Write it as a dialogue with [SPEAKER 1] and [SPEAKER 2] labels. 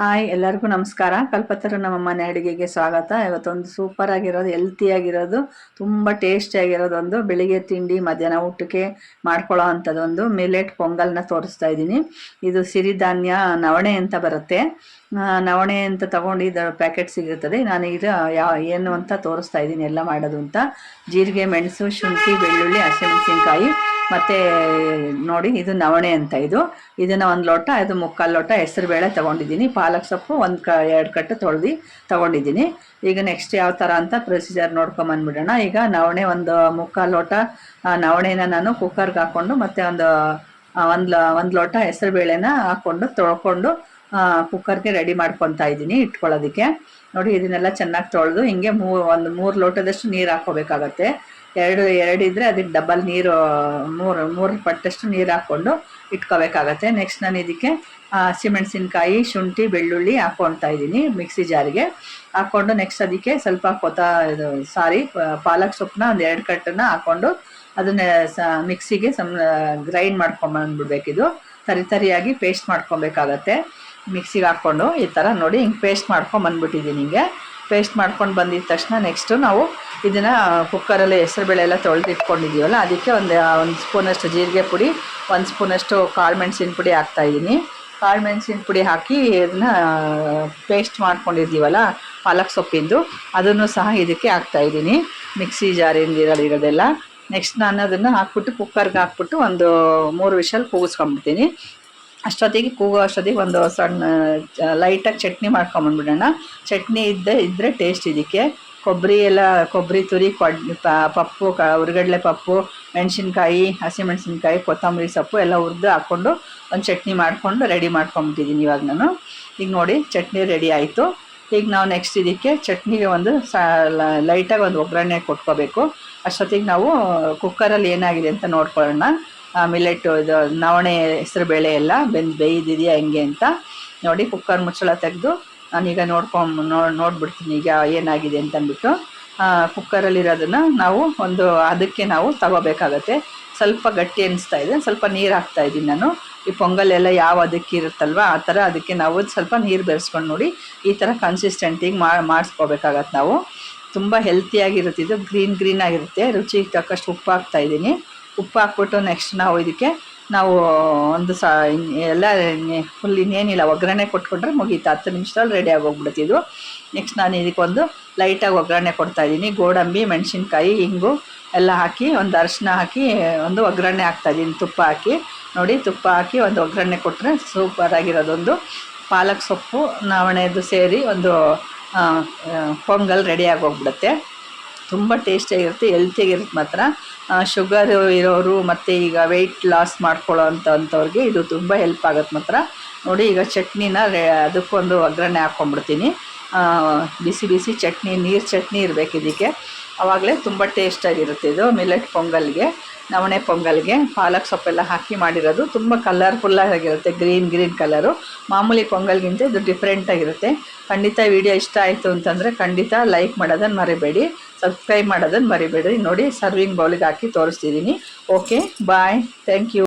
[SPEAKER 1] Hi, ಎಲ್ಲರಿಗೂ ನಮಸ್ಕಾರ. ಕಲ್ಪತರ ನಮ್ಮ ಮನೆ ಅಡುಗೆಗೆ ಸ್ವಾಗತ. ಇವತ್ತೊಂದು ಸೂಪರ್ ಆಗಿರೋದು ಹೆಲ್ತಿ ಆಗಿರೋದು, ತುಂಬ ಟೇಸ್ಟಿ ಆಗಿರೋದು ಒಂದು ಬೆಳಿಗ್ಗೆ ತಿಂಡಿ, ಮಧ್ಯಾಹ್ನ ಊಟಕ್ಕೆ ಮಾಡ್ಕೊಳ್ಳೋ ಅಂಥದ್ದೊಂದು ಮಿಲೆಟ್ ಪೊಂಗಲ್ನ ತೋರಿಸ್ತಾ ಇದ್ದೀನಿ. ಇದು ಸಿರಿಧಾನ್ಯ ನವಣೆ ಅಂತ ಬರುತ್ತೆ. ನವಣೆ ಅಂತ ತಗೊಂಡು ಪ್ಯಾಕೆಟ್ ಸಿಗುತ್ತದೆ ನಾನು ಇದು ಯಾವ ಏನು ಅಂತ ತೋರಿಸ್ತಾ ಇದ್ದೀನಿ. ಎಲ್ಲ ಮಾಡೋದು ಅಂತ. ಜೀರಿಗೆ, ಮೆಣಸು, ಶುಂಠಿ, ಬೆಳ್ಳುಳ್ಳಿ, ಹಸಿಮೆಣಸಿನ್ಕಾಯಿ. ಮತ್ತು ನೋಡಿ, ಇದು ನವಣೆ ಅಂತ ಇದು. ಇದನ್ನು ಒಂದು ಲೋಟ ಇದು ಮುಕ್ಕಾಲು ಲೋಟ ಹೆಸರುಬೇಳೆ ತೊಗೊಂಡಿದ್ದೀನಿ. ಪಾಲಕ್ ಸೊಪ್ಪು ಒಂದು ಕ, ಎರಡು ಕಟ್ಟು ತೊಳೆದು ತಗೊಂಡಿದ್ದೀನಿ. ಈಗ ನೆಕ್ಸ್ಟ್ ಯಾವ ಥರ ಅಂತ ಪ್ರೊಸೀಜರ್ ನೋಡ್ಕೊಂಬಂದ್ಬಿಡೋಣ. ಈಗ ನವಣೆ ಒಂದು ಮುಕ್ಕಾಲು ಲೋಟ ನವಣೆನ ನಾನು ಕುಕ್ಕರ್ಗೆ ಹಾಕ್ಕೊಂಡು ಮತ್ತೆ ಒಂದು ಒಂದು ಒಂದು ಲೋಟ ಹೆಸರುಬೇಳೆನ ಹಾಕ್ಕೊಂಡು ತೊಳ್ಕೊಂಡು ಕುಕ್ಕರ್ಗೆ ರೆಡಿ ಮಾಡ್ಕೊತಾ ಇದ್ದೀನಿ, ಇಟ್ಕೊಳ್ಳೋದಕ್ಕೆ. ನೋಡಿ, ಇದನ್ನೆಲ್ಲ ಚೆನ್ನಾಗಿ ತೊಳೆದು, ಹಿಂಗೆ ಮೂ, ಒಂದು ಮೂರು ಲೋಟದಷ್ಟು ನೀರು ಹಾಕೋಬೇಕಾಗತ್ತೆ ಎರಡು ಎರಡು ಇದ್ದರೆ ಅದಕ್ಕೆ ಡಬಲ್ ನೀರು, ಮೂರು ಮೂರು ಪಟ್ಟಷ್ಟು ನೀರು ಹಾಕ್ಕೊಂಡು ಇಟ್ಕೋಬೇಕಾಗತ್ತೆ. ನೆಕ್ಸ್ಟ್ ನಾನು ಇದಕ್ಕೆ ಹಸಿಮೆಣಸಿನ್ಕಾಯಿ, ಶುಂಠಿ, ಬೆಳ್ಳುಳ್ಳಿ ಹಾಕ್ಕೊಳ್ತಾ ಇದ್ದೀನಿ ಮಿಕ್ಸಿ ಜಾರಿಗೆ. ಹಾಕ್ಕೊಂಡು ನೆಕ್ಸ್ಟ್ ಅದಕ್ಕೆ ಸ್ವಲ್ಪ ಕೊತ್ತ ಸಾರಿ ಪಾಲಕ್ ಸೊಪ್ಪನ್ನ ಒಂದು ಎರಡು ಕಟ್ಟನ್ನ ಹಾಕ್ಕೊಂಡು ಅದನ್ನ ಮಿಕ್ಸಿಗೆ ಸಮ ಗ್ರೈಂಡ್ ಮಾಡ್ಕೊಂಬಂದ್ಬಿಡ್ಬೇಕಿದು. ತರಿ ಸರಿಯಾಗಿ ಪೇಸ್ಟ್ ಮಾಡ್ಕೊಬೇಕಾಗತ್ತೆ. ಮಿಕ್ಸಿಗೆ ಹಾಕ್ಕೊಂಡು ಈ ಥರ ನೋಡಿ ಹಿಂಗೆ ಪೇಸ್ಟ್ ಮಾಡ್ಕೊಂಡು ಬಂದ್ಬಿಟ್ಟಿದ್ದೀನಿ ಹಿಂಗೆ ಪೇಸ್ಟ್ ಮಾಡ್ಕೊಂಡು ಬಂದಿದ ತಕ್ಷಣ ನೆಕ್ಸ್ಟು ನಾವು ಇದನ್ನು ಕುಕ್ಕರಲ್ಲಿ ಹೆಸರುಬೇಳೆ ಎಲ್ಲ ತೊಳೆದಿಟ್ಕೊಂಡಿದ್ದೀವಲ್ಲ ಅದಕ್ಕೆ ಒಂದು ಒಂದು ಸ್ಪೂನಷ್ಟು ಜೀರಿಗೆ ಪುಡಿ, ಒಂದು ಸ್ಪೂನಷ್ಟು ಕಾಳು ಮೆಣಸಿನ ಪುಡಿ ಹಾಕ್ತಾಯಿದ್ದೀನಿ ಕಾಳು ಮೆಣಸಿನ ಪುಡಿ ಹಾಕಿ ಇದನ್ನ ಪೇಸ್ಟ್ ಮಾಡ್ಕೊಂಡಿದ್ದೀವಲ್ಲ ಪಾಲಕ್ ಸೊಪ್ಪಿಂದು, ಅದನ್ನು ಸಹ ಇದಕ್ಕೆ ಹಾಕ್ತಾಯಿದ್ದೀನಿ ಮಿಕ್ಸಿ ಜಾರಿಂದ ಇರೋದೆಲ್ಲ ನೆಕ್ಸ್ಟ್ ನಾನು ಅದನ್ನು ಹಾಕ್ಬಿಟ್ಟು ಕುಕ್ಕರ್ಗೆ ಹಾಕ್ಬಿಟ್ಟು ಒಂದು ಮೂರು ವಿಷಲ್ ಕೂಗಿಸ್ಕೊಂಡ್ಬಿಡ್ತೀನಿ. ಅಷ್ಟೊತ್ತಿಗೆ ಕೂಗೋ ಅಷ್ಟೊತ್ತಿಗೆ ಒಂದು ಸಣ್ಣ ಲೈಟಾಗಿ ಚಟ್ನಿ ಮಾಡ್ಕೊಂಬಂದ್ಬಿಡೋಣ ಚಟ್ನಿ ಇದ್ದೇ ಇದ್ದರೆ ಟೇಸ್ಟ್ ಇದಕ್ಕೆ. ಕೊಬ್ಬರಿ ಎಲ್ಲ, ಕೊಬ್ಬರಿ, ತುರಿ, ಕೊಡ್ ಪಪ್ಪು, ಕ ಉರ್ಗಡ್ಲೆ ಪಪ್ಪು, ಮೆಣಸಿನ್ಕಾಯಿ ಹಸಿಮೆಣಸಿನ್ಕಾಯಿ ಕೊತ್ತಂಬರಿ ಸೊಪ್ಪು ಎಲ್ಲ ಹುರಿದು ಹಾಕ್ಕೊಂಡು ಒಂದು ಚಟ್ನಿ ಮಾಡಿಕೊಂಡು ರೆಡಿ ಮಾಡ್ಕೊಂಬಿಟ್ಟಿದ್ದೀನಿ ಇವಾಗ ನಾನು. ಈಗ ನೋಡಿ, ಚಟ್ನಿ ರೆಡಿ ಆಯಿತು. ಈಗ ನಾವು ನೆಕ್ಸ್ಟ್ ಇದಕ್ಕೆ ಚಟ್ನಿಗೆ ಒಂದು ಲೈಟಾಗಿ ಒಂದು ಒಗ್ಗರಣೆ ಕೊಟ್ಕೋಬೇಕು. ಅಷ್ಟೊತ್ತಿಗೆ ನಾವು ಕುಕ್ಕರಲ್ಲಿ ಏನಾಗಿದೆ ಅಂತ ನೋಡ್ಕೊಳ್ಳೋಣ. ಮಿಲೆಟ್ಟು ಇದು ನವಣೆ ಹೆಸರುಬೇಳೆ ಎಲ್ಲ ಬೆಂದು ಬೇಯ್ದಿದೆಯಾ ಹೆಂಗೆ ಅಂತ ನೋಡಿ ಕುಕ್ಕರ್ ಮುಚ್ಚಳ ತೆಗೆದು ನಾನೀಗ ನೋಡ್ಕೊಂಡು ನೋ, ನೋಡ್ಬಿಡ್ತೀನಿ ಈಗ ಏನಾಗಿದೆ ಅಂತ ಅಂದ್ಬಿಟ್ಟು. ಕುಕ್ಕರಲ್ಲಿರೋದನ್ನ ನಾವು ಒಂದು ಅದಕ್ಕೆ ನಾವು ತಗೋಬೇಕಾಗತ್ತೆ. ಸ್ವಲ್ಪ ಗಟ್ಟಿ ಅನಿಸ್ತಾ ಇದೆ. ಸ್ವಲ್ಪ ನೀರು ಹಾಕ್ತಾ ಇದ್ದೀನಿ ನಾನು. ಈ ಪೊಂಗಲ್ ಎಲ್ಲ ಯಾವ ಅದಕ್ಕೆ ಇರುತ್ತಲ್ವ, ಆ ಥರ ಅದಕ್ಕೆ ನಾವು ಸ್ವಲ್ಪ ನೀರು ಬೆರೆಸ್ಕೊಂಡು ನೋಡಿ ಈ ಥರ ಕನ್ಸಿಸ್ಟೆಂಟಿಗೆ ಮಾಡಿಸ್ಕೋಬೇಕಾಗತ್ತೆ ನಾವು. ತುಂಬ ಹೆಲ್ತಿಯಾಗಿರುತ್ತೆ ಇದು ಗ್ರೀನ್ ಗ್ರೀನ್ ಆಗಿರುತ್ತೆ, ರುಚಿಗೆ ತಕ್ಕಷ್ಟು ಉಪ್ಪು ಹಾಕ್ತಾ ಇದ್ದೀನಿ. ಉಪ್ಪು ಹಾಕ್ಬಿಟ್ಟು ನೆಕ್ಸ್ಟ್ ನಾವು ಇದಕ್ಕೆ ನಾವು ಒಂದು ಸ ಎಲ್ಲ ಫುಲ್ ಇನ್ನೇನಿಲ್ಲ, ಒಗ್ಗರಣೆ ಕೊಟ್ಕೊಂಡ್ರೆ ಮುಗೀತು. ಹತ್ತು ನಿಮಿಷದಲ್ಲಿ ರೆಡಿ ಆಗೋಗ್ಬಿಡ್ತಿದ್ವು ನೆಕ್ಸ್ಟ್ ನಾನು ಇದಕ್ಕೊಂದು ಲೈಟಾಗಿ ಒಗ್ಗರಣೆ ಕೊಡ್ತಾ ಇದ್ದೀನಿ. ಗೋಡಂಬಿ, ಮೆಣಸಿನ್ಕಾಯಿ ಹಿಂಗು ಎಲ್ಲ ಹಾಕಿ, ಒಂದು ಅರಿಶಿನ ಹಾಕಿ, ಒಂದು ಒಗ್ಗರಣೆ ಹಾಕ್ತಾ ಇದ್ದೀನಿ. ತುಪ್ಪ ಹಾಕಿ. ನೋಡಿ, ತುಪ್ಪ ಹಾಕಿ ಒಂದು ಒಗ್ಗರಣೆ ಕೊಟ್ಟರೆ ಸೂಪರಾಗಿರೋದೊಂದು ಪಾಲಕ್ ಸೊಪ್ಪು ನವಣೆದು ಸೇರಿ ಒಂದು ಪೊಂಗಲ್ ರೆಡಿ ಆಗೋಗ್ಬಿಡುತ್ತೆ ತುಂಬ ಟೇಸ್ಟಿಯಾಗಿರುತ್ತೆ ಹೆಲ್ತಿಯಾಗಿರುತ್ತೆ ಮಾತ್ರ. ಶುಗರ್ ಇರೋರು ಮತ್ತು ಈಗ ವೆಯ್ಟ್ ಲಾಸ್ ಮಾಡ್ಕೊಳ್ಳೋ ಅಂತ ಅಂಥವ್ರಿಗೆ ಇದು ತುಂಬ ಹೆಲ್ಪ್ ಆಗುತ್ತೆ ಮಾತ್ರ. ನೋಡಿ ಈಗ ಚಟ್ನಿನ ರೇ, ಅದಕ್ಕೊಂದು ಒಗ್ಗರಣೆ ಹಾಕ್ಕೊಂಡ್ಬಿಡ್ತೀನಿ ಬಿಸಿ ಬಿಸಿ ಚಟ್ನಿ, ನೀರು ಚಟ್ನಿ ಇರಬೇಕು ಇದಕ್ಕೆ ಆವಾಗಲೇ ತುಂಬ ಟೇಸ್ಟಾಗಿರುತ್ತೆ ಇದು ಮಿಲೆಟ್ ಪೊಂಗಲ್ಗೆ, ನವಣೆ ಪೊಂಗಲ್ಗೆ. ಪಾಲಕ್ ಸೊಪ್ಪೆಲ್ಲ ಹಾಕಿ ಮಾಡಿರೋದು. ತುಂಬ ಕಲರ್ಫುಲ್ಲಾಗಿರುತ್ತೆ ಗ್ರೀನ್ ಗ್ರೀನ್ ಕಲರು ಮಾಮೂಲಿ ಪೊಂಗಲ್ಗಿಂತ ಇದು ಡಿಫ್ರೆಂಟಾಗಿರುತ್ತೆ ಖಂಡಿತ ವಿಡಿಯೋ ಇಷ್ಟ ಆಯಿತು ಅಂತಂದರೆ ಖಂಡಿತ ಲೈಕ್ ಮಾಡೋದನ್ನು ಮರಿಬೇಡಿ ಸಬ್ಸ್ಕ್ರೈಬ್ ಮಾಡೋದನ್ನು ಮರಿಬೇಡಿ. ನೋಡಿ ಸರ್ವಿಂಗ್ ಬೌಲಿಗೆ ಹಾಕಿ ತೋರಿಸ್ತಿದ್ದೀನಿ. Okay bye thank you